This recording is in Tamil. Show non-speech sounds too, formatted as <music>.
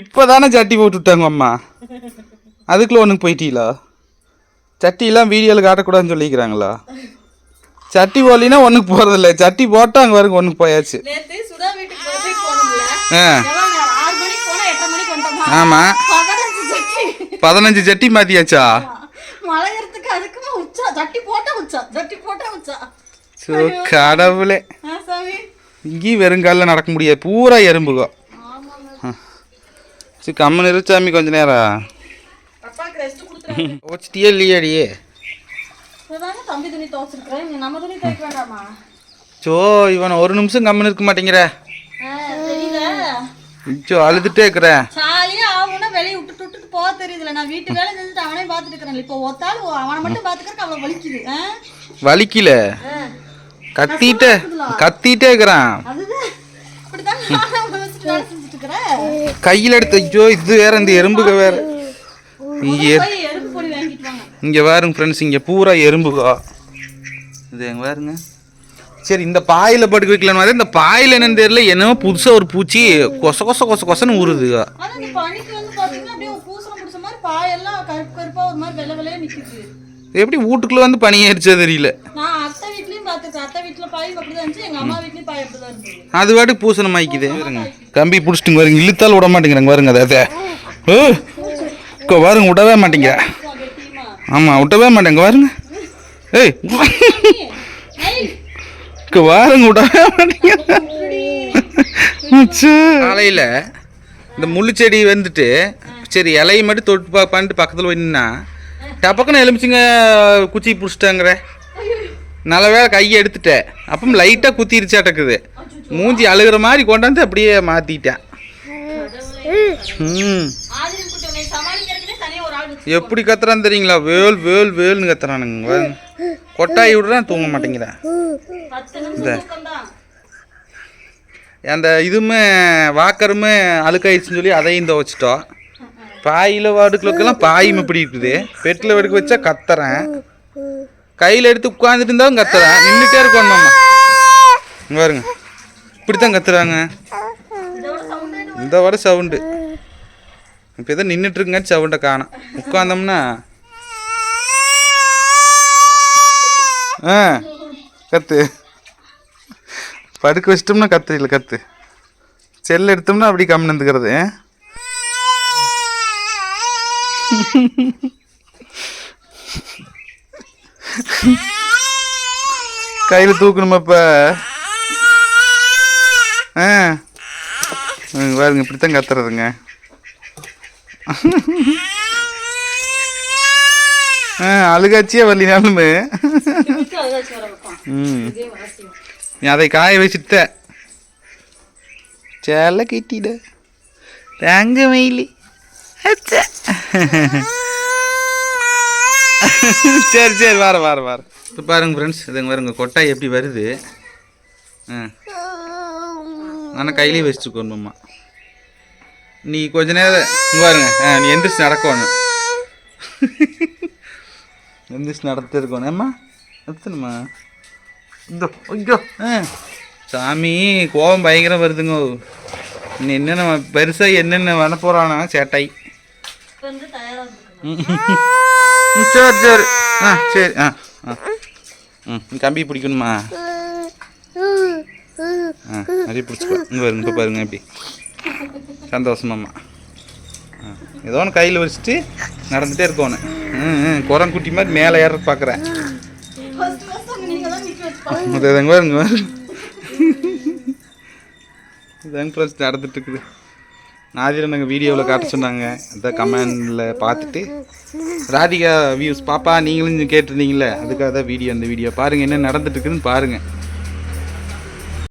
இப்போதானே சட்டி போட்டு விட்டாங்க அம்மா அதுக்குள்ள ஒன்றுக்கு போயிட்டீங்களா? சட்டியெல்லாம் வீடியோவில் காட்டக்கூடாதுன்னு சொல்லிக்கிறாங்களா? சட்டி போடலினா ஒன்றுக்கு போகிறதில்ல சட்டி போட்டால் அங்கே வரைக்கும் ஒன்றுக்கு போயாச்சு ஆ. ஆமாம் பதினஞ்சு சட்டி. மாற்றியாச்சா கடவுளே. இங்கேயும் வெறுங்காலில் நடக்க முடியாது. பூரா எறும்புகோ. சரி கம்மன் இருச்சாமி கொஞ்ச நேரம். துவைக்க வேண்டாமா? சோ இவன் ஒரு நிமிஷம் கம்மன் இருக்க மாட்டேங்கிற. சோ அழுதுட்டே இருக்கிறேன். ஜாலியா ஆகும்னா வெளியே விட்டுட்டு விட்டுட்டு போக தெரியுதுல நான் வீட்டு வேலை செஞ்சுட்டு அவனே பார்த்துட்டு இருக்கிறேன் இப்போ ஒத்தாள் அவனை மட்டும் பார்த்துக்கிறக்கு அவ்வளோ வலிக்குது? வலிக்கல. கத்திட்டே கத்திட்டே இருக்கிறான். அதுதான் இப்படிதான் நானும் வச்சுட்டு வேலை செஞ்சுட்டு இருக்கிறேன் கையில் எடுத்து ஐயோ இது வேற இந்த எறும்புக வேற. இங்கே இங்கே பாருங்க ஃப்ரெண்ட்ஸ் இங்கே பூரா எறும்புகா இது எங்க பாருங்க. சரி இந்த பாயில் படுக்க வைக்கலான்னு பார்த்தா இந்த பாயில் என்னன்னு தெரியல என்னமோ புதுசாக ஒரு பூச்சி கொச கொச கொச கொசன்னு மாதிரி மாதிரி நிக்குது. எப்படி வீட்டுக்குள்ளே வந்து பனி ஏறிச்சா தெரியல. நான் அத்தை வீட்டுல இருந்துச்சு அம்மா வீட்லயும் பாய் அது பாட்டுக்கு பூசணம் ஆயிக்குது. பாருங்க கம்பி பிடிச்சிட்டுங்க வருங்க இழுத்தால் விட மாட்டேங்கிறாங்க பாருங்க அதை பாருங்க விடவே மாட்டேங்க ஆமாம் விட்டவே மாட்டேங்க பாருங்க. ஏய் இங்க பாருங்க விடவே மாட்டேங்க காலையில் இந்த முள்ளு செடி வந்துட்டு சரி இலையை மட்டும் தொட்டு பா பண்ணிட்டு பக்கத்தில் போய் நின்னா டப்பக்குன்னு எலுமிச்சிங்க குச்சி பிடிச்சிட்டாங்கிற. நல்ல கையை எடுத்துட்டேன் அப்போ லைட்டாக குத்திருச்சாட்டக்குது மூஞ்சி அழுகிற மாதிரி கொண்டாந்து அப்படியே மாற்றிட்டேன் ம். எப்படி கத்துறான்னு தெரியுங்களா? வேல் வேல் வேல்னு கத்துறானுங்க. கொட்டாயி விடுறேன் விடுறான் தூங்க மாட்டேங்கிறேன் இந்த. அந்த இதுவுமே வாக்கருமே அழுக்காயிடுச்சுன்னு சொல்லி அதையும் துவைச்சிட்டோம் பாயில் வாடுகளுக்கெல்லாம் பாயும் இப்படி இருக்குது. பெட்டில் வெடுக்க வச்சா கத்துறேன். கையில் எடுத்து உட்காந்துட்டு இருந்தாலும் கத்துறான் நின்றுட்டே இருக்கணும் நம்ம பாருங்க. இப்படி தான் கத்துறாங்க. இந்த வர சவுண்டு இப்போ எதோ நின்றுட்டு சவுண்டை காணும். உட்காந்தோம்னா ஆ கத்து. படுக்க வச்சிட்டோம்னா கத்து இல்லை கத்து. செல் எடுத்தோம்னா அப்படி கம்மி இருந்துக்கிறது. கையில் தூக்கணுமா இப்போ ஆ பாருங்க இப்படித்தான் கத்துறதுங்க. ஆ அழுகாச்சியே வரலினாலுமே ம். நீ அதை காய வச்சுட்ட. சேல கிட்டிட. தேங்க மயிலி அச்சா. <laughs> சரி சரி வார வார வார இப்போ பாருங்க ஃப்ரெண்ட்ஸ் இதுங்க பாருங்க கொட்டாய் எப்படி வருது? ஆ. ஆனால் கையிலேயே வச்சுக்கோணுமா நீ கொஞ்ச நேரம் இங்க பாருங்க. ஆ நீ எந்திரிச்சு நடக்கணும் <laughs> எந்திரிச்சு நடத்த இருக்கணும் ஏம்மா? நடத்தணுமா இந்த ஐயோ ஆ. சாமி கோபம் பயங்கரம் வருதுங்க. நீ என்னென்ன பெருசாக என்னென்ன பண்ண போகிறானா சேட்டை. ம், சரி சரி. ஆ சரி ஆ ஆ. ம் கம்பி பிடிக்கணுமா? ஆ அப்படியே பிடிச்சிக்கோ இங்கே பாருங்க இப்போ பாருங்க எப்படி சந்தோஷமாம்மா ஆ ஏதோ ஒன்று கையில் வச்சுட்டு நடந்துகிட்டே இருக்கணும் ம் குரம் குரங்குட்டி மாதிரி மேலே ஏற பார்க்குறேன் ஃபர்ஸ்ட் எங்க பாருங்க பாருங்க இதாங்க நடந்துட்டு இருக்குது. நாதிரன் எங்கள் வீடியோவில் காட்ட சொன்னாங்க. அந்த கமெண்டில் பார்த்துட்டு ராதிகா வியூஸ் பாப்பா நீங்களும் கேட்டிருந்தீங்களே அதுக்காக தான் வீடியோ அந்த வீடியோ பாருங்கள் என்ன நடந்துட்டு இருக்குதுன்னு பாருங்கள்